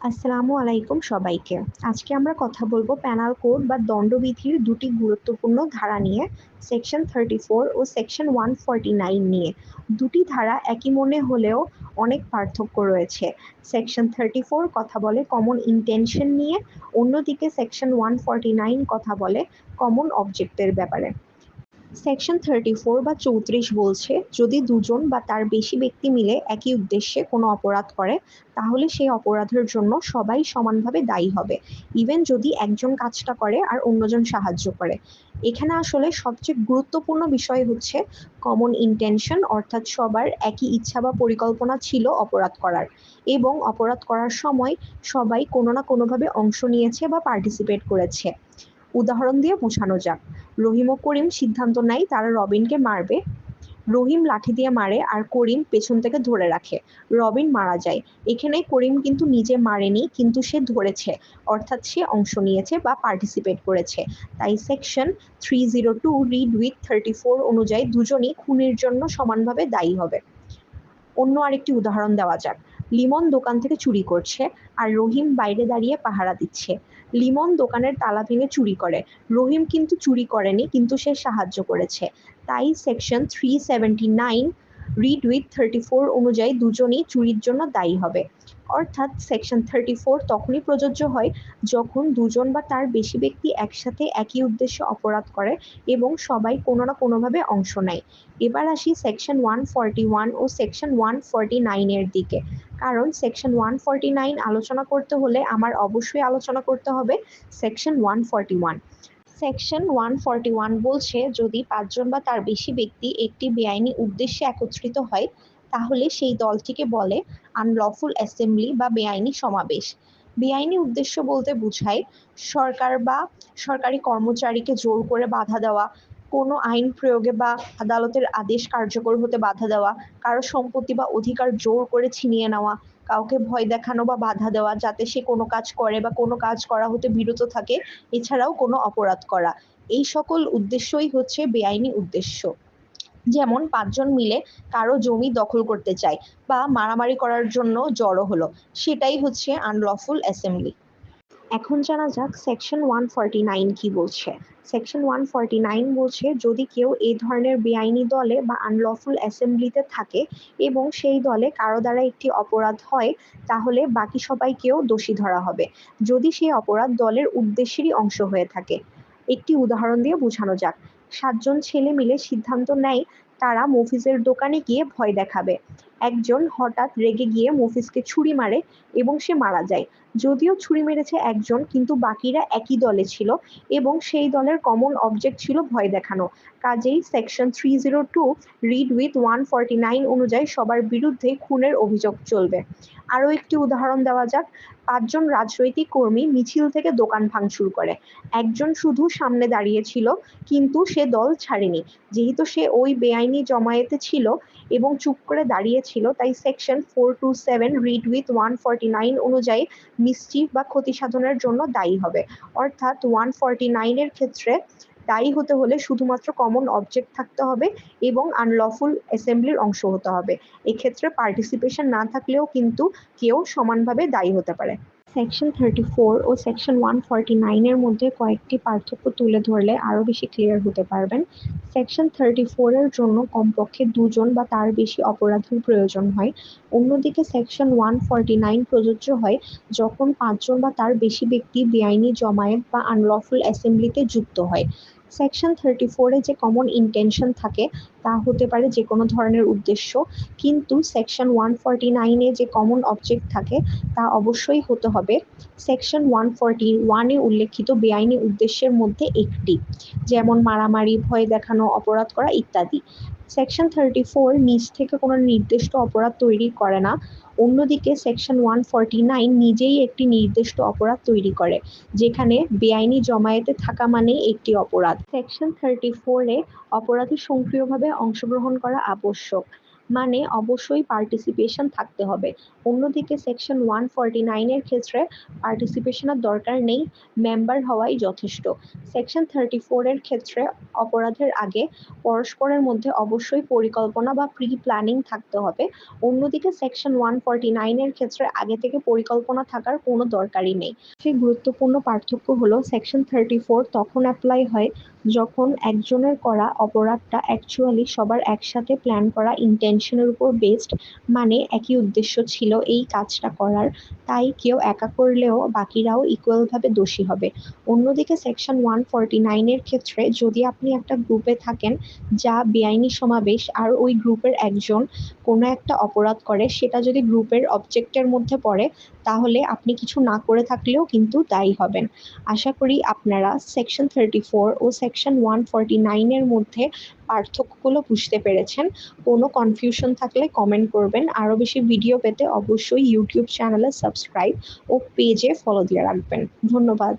আসসালামু আলাইকুম সবাইকে। আজকে আমরা কথা বলব প্যানাল কোড বা দণ্ডবিধির দুটি গুরুত্বপূর্ণ ধারা নিয়ে সেকশন থার্টি ফোর ও সেকশন ওয়ান নাইন নিয়ে। দুটি ধারা একই মনে হলেও অনেক পার্থক্য রয়েছে। সেকশন থার্টি ফোর কথা বলে কমন ইন্টেনশন নিয়ে, অন্যদিকে সেকশন ওয়ান নাইন কথা বলে কমন অবজেক্টের ব্যাপারে। সেকশন থার্টি ফোর বা চৌত্রিশ বলছে, যদি দুজন বা তার বেশি ব্যক্তি মিলে একই উদ্দেশ্যে কোনো অপরাধ করে, তাহলে সেই অপরাধের জন্য সবাই সমানভাবে দায়ী হবে। ইভেন যদি একজন কাজটা করে আর অন্যজন সাহায্য করে। এখানে আসলে সবচেয়ে গুরুত্বপূর্ণ বিষয় হচ্ছে কমন ইন্টেনশন অর্থাৎ সবার একই ইচ্ছা বা পরিকল্পনা ছিল অপরাধ করার। এবং অপরাধ করার সময় সবাই কোনো না কোনোভাবে অংশ নিয়েছে বা পার্টিসিপেট করেছে। উদাহরণ দিয়ে বোঝানো যাক। রহিম ও করিম সিদ্ধান্ত নেয় তারা রবিনকে মারবে। রহিম লাঠি দিয়ে মারে আর করিম পেছন থেকে ধরে রাখে। রবিন মারা যায়। এখানে করিম কিন্তু নিজে মারেনি, কিন্তু সে ধরেছে। অর্থাৎ সে অংশ নিয়েছে বা পার্টিসিপেট করেছে। তাই section three zero two read with thirty four অনুযায়ী দুজনই খুনের জন্য সমানভাবে দায়ী হবে। অন্য আরেকটি উদাহরণ দেওয়া যাক। লিমন দোকান থেকে চুরি করছে আর রহিম বাইরে দাঁড়িয়ে পাহারা দিচ্ছে। লিমন দোকানের তালা ভেঙে চুরি করে। রহিম কিন্তু চুরি করেনি, কিন্তু সে সাহায্য করেছে। তাই section three seventy nine read with thirty four অনুযায়ী দুজনই চুরির জন্য দায়ী হবে। অর্থাৎ সেকশন থার্টি ফোর তখনই প্রযোজ্য হয় যখন দুজন বা তার বেশি ব্যক্তি একসাথে একই উদ্দেশ্যে অপরাধ করে এবং সবাই কোনো না কোনোভাবে অংশ নেয়। এবার আসি সেকশন ওয়ান ফর্টি ওয়ান ও সেকশন ওয়ান ফর্টি নাইনের দিকে। কারণ সেকশন ওয়ান ফর্টি নাইন আলোচনা করতে হলে আমার অবশ্যই আলোচনা করতে হবে section one forty one section one one বলছে, যদি পাঁচজন বা তার বেশি ব্যক্তি একটি বেআইনি উদ্দেশ্যে একত্রিত হয়, তাহলে সেই দলটিকে বলে আনলফুল অ্যাসেম্বলি বা বেআইনি সমাবেশ। বেআইনি উদ্দেশ্য বলতে বোঝায় সরকার বা সরকারি কর্মচারীকে জোর করে বাধা দেওয়া, কোনো আইন প্রয়োগে বা আদালতের আদেশ কার্যকর হতে বাধা দেওয়া, কারও সম্পত্তি বা অধিকার জোর করে ছিনিয়ে নেওয়া কাউকে ভয় দেখানো বা বাধা দেওয়া যাতে সে কোনো কাজ করে বা কোনো কাজ করা হতে বিরত থাকে, এছাড়াও কোনো অপরাধ করা। এই সকল উদ্দেশ্যই হচ্ছে বেআইনি উদ্দেশ্য। যেমন, পাঁচজন মিলে কারও জমি দখল করতে চায় বা মারামারি করার জন্য জড়ো হলো, সেটাই হচ্ছে আনলফুল অ্যাসেম্বলি এখন জানা যাক সেকশন ওয়ান ফর্টি নাইন কি বলছে। সেকশন ওয়ান ফর্টি নাইন বলছে, যদি কেউ এই ধরনের বেআইনি দলে বা আনলফুল অ্যাসেম্বলিতে থাকে এবং সেই দলে কারও দ্বারা একটি অপরাধ হয়, তাহলে বাকি সবাইকেও দোষী ধরা হবে। যদি সেই অপরাধ দলের উদ্দেশ্যেরই অংশ হয়ে থাকে। একটি উদাহরণ দিয়ে বোঝানো যাক। সাতজন ছেলে মিলে সিদ্ধান্ত নেয়, তারা মফিজের দোকানে গিয়ে ভয় দেখাবে। একজন হঠাৎ রেগে গিয়ে মফিজকে ছুরি মারে এবং সে মারা যায়। যদিও ছুরি মেরেছে একজন, কিন্তু বাকিরা একই দলে ছিল এবং সেই দলের কমন অবজেক্ট ছিল ভয় দেখানো। কাজেই section three zero two read with one forty nine অনুযায়ী সবার বিরুদ্ধে খুনের অভিযোগ চলবে। আরও একটি উদাহরণ দেওয়া যাক। পাঁচজন রাজনৈতিক কর্মী মিছিল থেকে দোকান ভাঙচুর করে। একজন শুধু সামনে দাঁড়িয়েছিল কিন্তু সে দল ছাড়েনি। যেহেতু সে ওই বেআইনি জমায়েতে ছিল এবং চুপ করে দাঁড়িয়েছিল তাই section four two seven read with one forty nine অনুযায়ী মিসচিফ বা ক্ষতি সাধনের জন্য দায়ী হবে। অর্থাৎ ওয়ান ফর্টি নাইনের ক্ষেত্রে দায়ী হতে হলে শুধুমাত্র কমন অবজেক্ট থাকতে হবে এবং আনলফুল অ্যাসেম্বলির অংশ হতে হবে। এক্ষেত্রে পার্টিসিপেশন না থাকলেও কিন্তু কেউ সমানভাবে দায়ী হতে পারে। সেকশন থার্টি ফোর ও সেকশন ওয়ান ফর্টি নাইনের মধ্যে কয়েকটি পার্থক্য তুলে ধরলে আরও বেশি ক্লিয়ার হতে পারবেন। সেকশন থার্টি ফোরের জন্য কমপক্ষে দুজন বা তার বেশি অপরাধীর প্রয়োজন হয়। অন্যদিকে সেকশন ওয়ান ফর্টি নাইন প্রযোজ্য হয় যখন পাঁচজন বা তার বেশি ব্যক্তি বেআইনি, জমায়েত বা আনলফুল অ্যাসেম্বলিতে যুক্ত হয়। সেকশন থার্টি ফোরে যে কমন ইন্টেনশন থাকে, তা হতে পারে যে কোনো ধরনের উদ্দেশ্য। কিন্তু সেকশন ওয়ান ফর্টি নাইনে যে কমন অবজেক্ট থাকে, তা অবশ্যই হতে হবে। সেকশন ওয়ান ফর্টি ওয়ানে উল্লেখিত বেআইনি উদ্দেশ্যের মধ্যে একটি, যেমন মারামারি, ভয় দেখানো, অপরাধ করা ইত্যাদি। সেকশন থার্টি ফোর নিজ থেকে কোনো নির্দিষ্ট অপরাধ তৈরি করে না। অন্যদিকে সেকশন ওয়ান নিজেই একটি নির্দিষ্ট অপরাধ তৈরি করে, যেখানে বেআইনি জমায়েতে থাকা মানে একটি অপরাধ। সেকশন থার্টি ফোরে অপরাধী সক্রিয়ভাবে অংশগ্রহণ করা আবশ্যক। মানে অবশ্যই পার্টিসিপেশন থাকতে হবে। অন্যদিকে সেকশন ওয়ান ফর্টি নাইনের ক্ষেত্রে পার্টিসিপেশনের দরকার নেই মেম্বার হওয়াই যথেষ্ট। সেকশন থার্টি ফোরের ক্ষেত্রে অপরাধের আগে পরস্পরের মধ্যে অবশ্যই পরিকল্পনা বা প্রি প্ল্যানিং থাকতে হবে। অন্যদিকে সেকশন ওয়ান ফর্টি নাইনের ক্ষেত্রে আগে থেকে পরিকল্পনা থাকার কোনো দরকারই নেই। সেই গুরুত্বপূর্ণ পার্থক্য হলো সেকশন থার্টি ফোর তখন অ্যাপ্লাই হয় যখন একজনের করা অপরাধটা অ্যাকচুয়ালি সবার একসাথে প্ল্যান করা ইন্টেনশনের উপর বেসড মানে একই উদ্দেশ্য ছিল এই কাজটা করার। তাই কেউ একা করলেও বাকিরাও ইকুয়ালভাবে দোষী হবে। অন্যদিকে সেকশন ওয়ান ফর্টি নাইনের ক্ষেত্রে যদি আপনি একটা গ্রুপে থাকেন, যা বেআইনি সমাবেশ, আর ওই গ্রুপের একজন কোনো একটা অপরাধ করে, সেটা যদি গ্রুপের অবজেক্টের মধ্যে পড়ে, তাহলে আপনি কিছু না করে থাকলেও কিন্তু দায়ী হবেন। আশা করি আপনারা সেকশন থার্টি ফোর ও সেকশন ওয়ান ফর্টি নাইনের মধ্যে পার্থক্যগুলো বুঝতে পেরেছেন। কোনো কনফিউশন থাকলে কমেন্ট করবেন। আরও বেশি ভিডিও পেতে অবশ্যই ইউটিউব চ্যানেলে সাবস্ক্রাইব ও পেজে ফলো দিয়ে রাখবেন। ধন্যবাদ।